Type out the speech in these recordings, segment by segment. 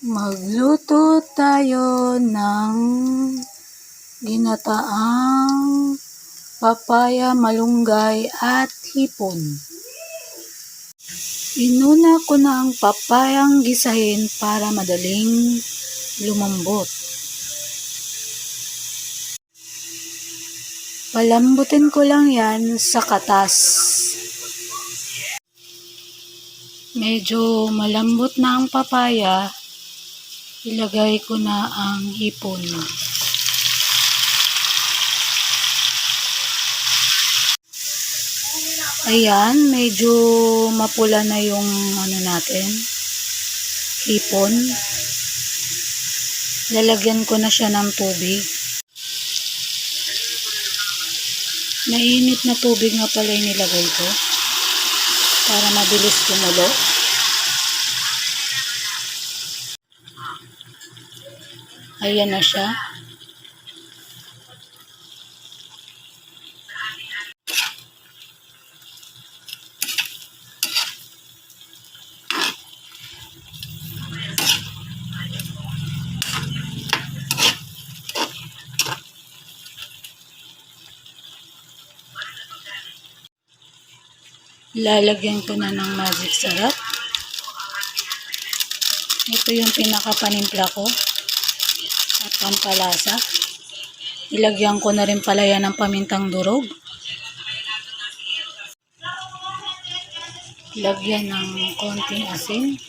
Magluto tayo ng ginataang papaya, malunggay at hipon. Inuna ko na ang papayang gisahin para madaling lumambot. Palambutin ko lang yan sa katas. Medyo malambot na ang papaya, ilagay ko na ang hipon. Ayan, medyo mapula na yung ano natin, hipon. Lalagyan ko na siya ng tubig. Mainit na tubig nga pala yung nilagay ko para mabilis kumulo. Ayan na siya. Lalagyan ko na ng magic sarap. Ito yung pinakapanimpla ko pampalasa. Ilagyan ko na rin pala yan ng pamintang durog. Lagyan ng konting asin.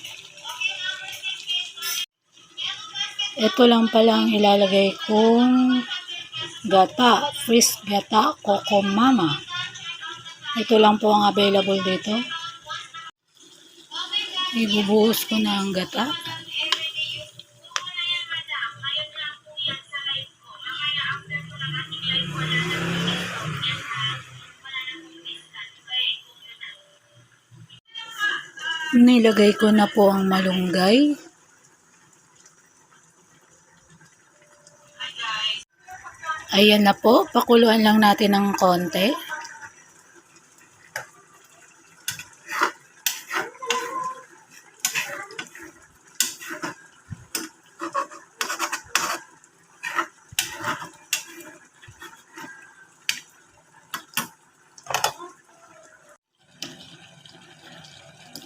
Ito lang pala ang ilalagay kong gata, fresh gata, coco mama. Ito lang po ang available dito. Ibubuhos ko na ang gata. Nilagay ko na po ang malunggay. Ayan na po, pakuluan lang natin ng konti.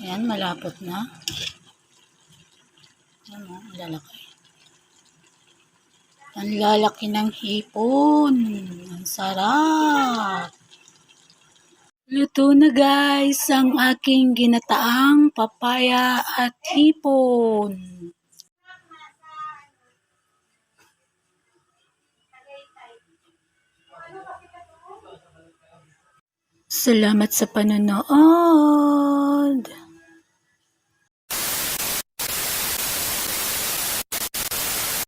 Ayan, malapot na. Ayan o, lalaki. Ang lalaki ng hipon. Ang sarap. Luto na guys ang aking ginataang papaya at hipon. Salamat sa panonood.